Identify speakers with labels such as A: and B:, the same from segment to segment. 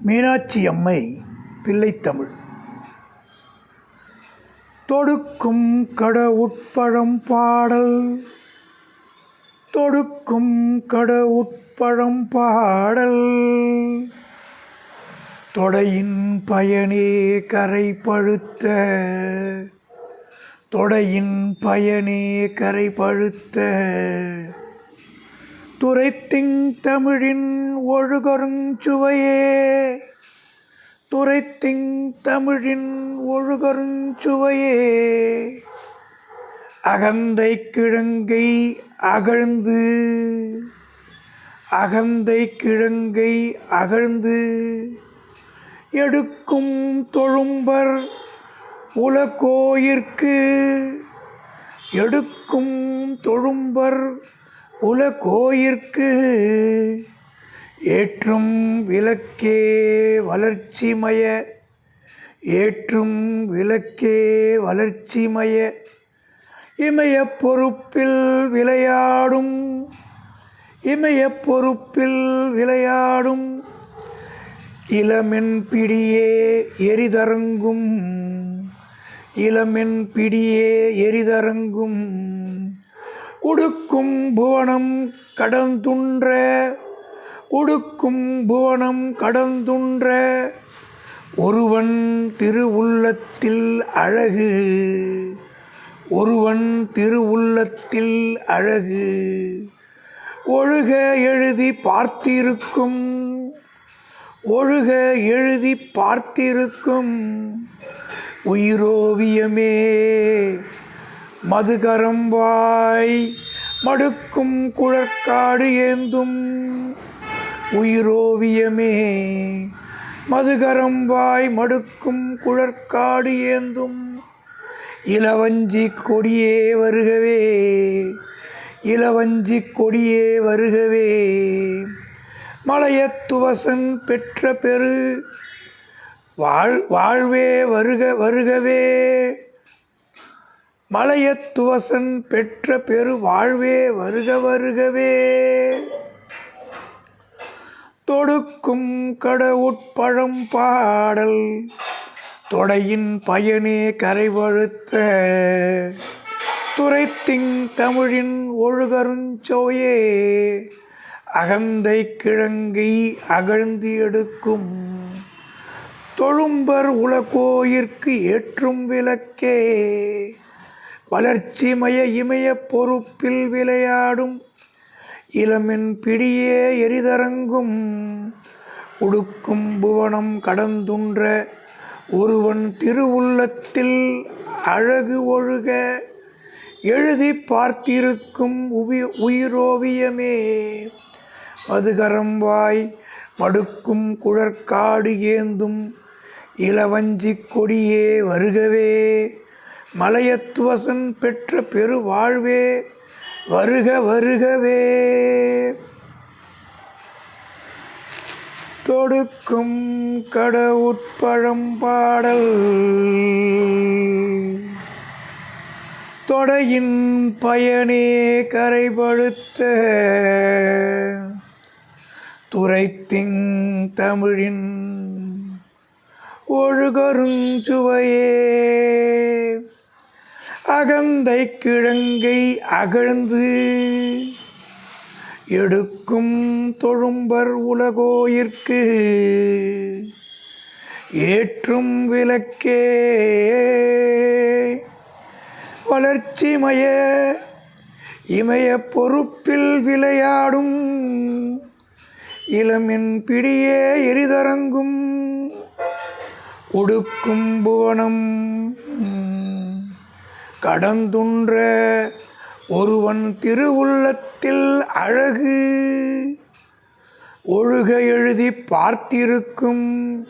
A: மீனாட்சி அம்மை பிள்ளைத்தமிழ். தொடுக்கும் கட உட்பழம் பாடல். தொடுக்கும் கட உட்பழம் பாடல். தொடையின் பயனே கரை பழுத்த. தொடையின் பயனே கரை பழுத்த. துரைத்திங் தமிழின் ஒழுகருஞ்சுவையே துரைத்திங் தமிழின் ஒழுகருஞ்சுவையே அகந்தை கிழங்கை அகழ்ந்து அகந்தை கிழங்கை அகழ்ந்து எடுக்கும் தொழும்பர் உலகோயிற்கு எடுக்கும் தொழும்பர் உலகோயிற்கு ஏற்றும் விளக்கே வளர்ச்சிமய ஏற்றும் விளக்கே வளர்ச்சிமய இமய பொறுப்பில் விளையாடும் இமய பொறுப்பில் விளையாடும் இளமென் பிடியே எரிதரங்கும் இளமென் பிடியே எரிதரங்கும் உடுக்கும் புவனம் கடந்துன்ற உடுக்கும் புவனம் கடந்துன்ற ஒருவன் திருவுள்ளத்தில் அழகு ஒருவன் திருவுள்ளத்தில் அழகு. ஒழுக எழுதி பார்த்திருக்கும் ஒழுக எழுதி பார்த்திருக்கும் உயிரோவியமே மதுகரம்பாய் மடுக்கும் குழற்காடு ஏந்தும் உயிரோவியமே. மதுகரம்பாய் மடுக்கும் குழற்காடு ஏந்தும் இளவஞ்சி கொடியே வருகவே. இளவஞ்சி கொடியே வருகவே. மலையத்துவசன் பெற்ற பெரு வாழ் வாழ்வே வருக வருகவே. மலையத்துவசன் பெற்ற பெரு வாழ்வே வருக வருகவே. தொடுக்கும் கடவுட்பழம் பாடல் தொடையின் பயனே கரைவழுத்த. துரைத்திங் தமிழின் ஒழுகருஞ்சோயே அகந்தை கிழங்கை அகழ்ந்து எடுக்கும். தொழும்பர் உலகோயிற்கு ஏற்றும் விளக்கே வளர்ச்சிமய இமய பொறுப்பில் விளையாடும் இளமின் பிடியே எரிதரங்கும். உடுக்கும் புவனம் கடந்துன்ற ஒருவன் திருவுள்ளத்தில் அழகு ஒழுக எழுதி பார்த்திருக்கும் உவி உயிரோவியமே. மதுகரம்பாய் மடுக்கும் குழற்காடு ஏந்தும் இளவஞ்சி கொடியே வருகவே. மலையத்துவசன் பெற்ற பெரு வாழ்வே வருக வருகவே. தொடுக்கும் கடவுட்பழம் பாடல் தொடையின் பயனே கரைபடுத்த. துரைத்திங் தமிழின் ஒழுகருஞ்சுவையே அகந்தை கிழங்கை அகழ்ந்து எடுக்கும் தொழும்பர் உலகோயிற்கு ஏற்றும் விளக்கே வளர்ச்சிமய இமய பொறுப்பில் விளையாடும் இளமின் பிடியே எரிதரங்கும் உடுக்கும் புவனம் கடந்துன்ற ஒருவன் திருவுள்ளத்தில் அழகு. ஒழுக எழுதி பார்த்திருக்கும்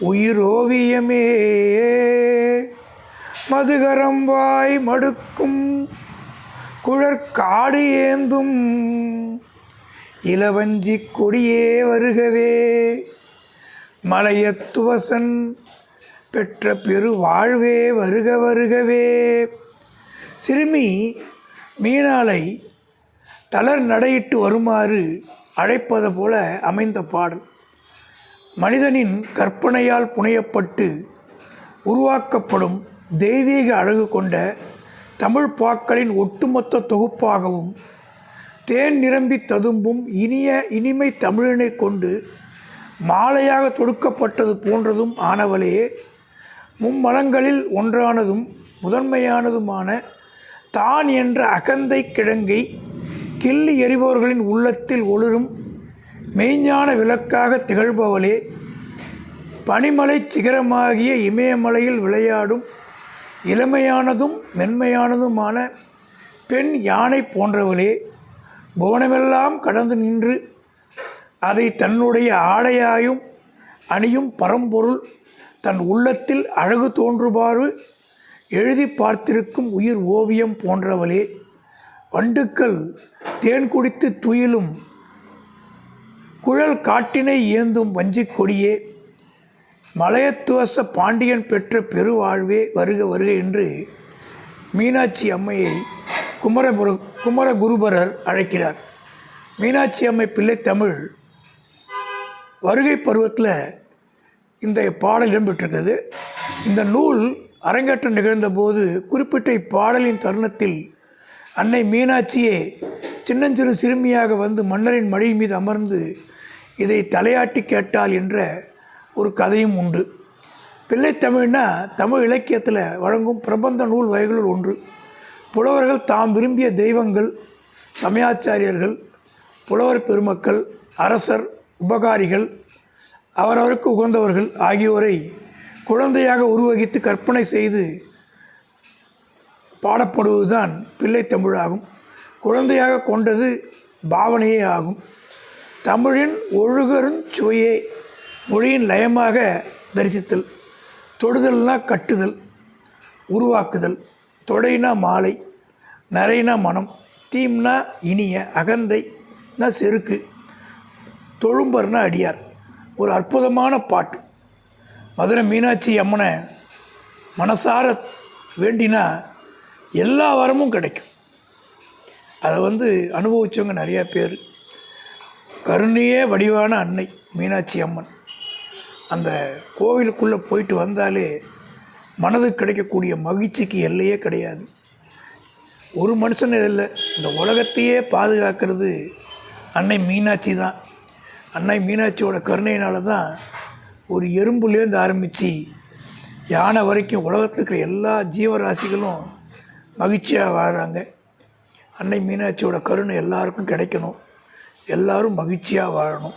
A: உயிரோவியமே. மதுகரம் வாய் மடுக்கும் குழற்காடு ஏந்தும் இளவஞ்சி கொடியே வருகவே. மலையத்துவசன் பெற்ற பெரு வாழ்வே வருக வருகவே. சிறுமி மீனாலை தளர் நடையிட்டு வருமாறு அழைப்பது போல அமைந்த பாடல். மனிதனின் கற்பனையால் புனையப்பட்டு உருவாக்கப்படும் தெய்வீக அழகு கொண்ட தமிழ் பாக்களின் ஒட்டுமொத்த தொகுப்பாகவும் தேன் நிரம்பி ததும்பும் இனிய இனிமை தமிழினை கொண்டு மாலையாக தொடுக்கப்பட்டது போன்றதும் ஆனவளே மும்மலங்களில் ஒன்றானதும் முதன்மையானதுமான தான் என்ற அகந்தை கிழங்கை கிள்ளி எறிபவர்களின் உள்ளத்தில் ஒளிரும் மெய்ஞான விளக்காக திகழ்பவளே. பனிமலை சிகரமாகிய இமயமலையில் விளையாடும் இளமையானதும் மென்மையானதுமான பெண் யானை போன்றவளே. புவனமெல்லாம் கடந்து நின்று அதை தன்னுடைய ஆடையாயும் அணியும் பரம்பொருள் தன் உள்ளத்தில் அழகு தோன்றுபாறு எழுதி பார்த்திருக்கும் உயிர் ஓவியம் போன்றவளே வண்டுக்கள் தேன் குடித்து துயிலும் குழல் காட்டினை ஏந்தும் வஞ்சிக் கொடியே மலையத்துவச பாண்டியன் பெற்ற பெருவாழ்வே வருக வருக என்று மீனாட்சி அம்மையை குமரபுர குமரகுருபரர் அழைக்கிறார். மீனாட்சி அம்மை பிள்ளை தமிழ் வருகை பருவத்தில் இந்த பாடல் இடம்பெற்றிருந்தது. இந்த நூல் அரங்கேற்றம் நிகழ்ந்தபோது குறிப்பிட்ட இப்பாடலின் தருணத்தில் அன்னை மீனாட்சியே சின்னஞ்சிறு சிறுமியாக வந்து மன்னரின் மடி மீது அமர்ந்து இதை தலையாட்டி கேட்டாள் என்ற ஒரு கதையும் உண்டு. பிள்ளைத்தமிழ்னா தமிழ் இலக்கியத்தில் வழங்கும் பிரபந்த நூல் வகைகளுள் ஒன்று. புலவர்கள் தாம் விரும்பிய தெய்வங்கள் சமயாச்சாரியர்கள் புலவர் பெருமக்கள் அரசர் உபகாரிகள் அவரவருக்கு உகந்தவர்கள் ஆகியோரை குழந்தையாக உருவகித்து கற்பனை செய்து பாடப்படுவதுதான் பிள்ளை தமிழாகும். குழந்தையாக கொண்டது பாவனையே ஆகும். தமிழின் ஒழுகரும் சுவையே மொழியின் லயமாக தரிசித்தல் தொடுதல்னா கட்டுதல் உருவாக்குதல் தொடைனா மாலை நரைனா மனம் தீம்னா இனிய அகந்தைனா செருக்கு தொழும்பர்னா அடியார். ஒரு அற்புதமான பாட்டு. மதுரை மீனாட்சி அம்மனை மனசார வேண்டினா எல்லா வரமும் கிடைக்கும். அதை வந்து அனுபவித்தவங்க நிறையா பேர். கருணையே வடிவான அன்னை மீனாட்சி அம்மன். அந்த கோவிலுக்குள்ளே போயிட்டு வந்தாலே மனதுக்கு கிடைக்கக்கூடிய மகிழ்ச்சிக்கு எல்லையே கிடையாது. ஒரு மனுஷன் இல்லை இந்த உலகத்தையே பாதுகாக்கிறது அன்னை மீனாட்சி தான். அன்னை மீனாட்சியோட கருணையினால தான் ஒரு எறும்புலேருந்து ஆரம்பித்து யானை வரைக்கும் உலகத்தில் இருக்கிற எல்லா ஜீவராசிகளும் மகிழ்ச்சியாக வாழ்கிறாங்க அன்னை மீனாட்சியோட கருணை எல்லாருக்கும் கிடைக்கணும். எல்லாரும் மகிழ்ச்சியாக வாழணும்.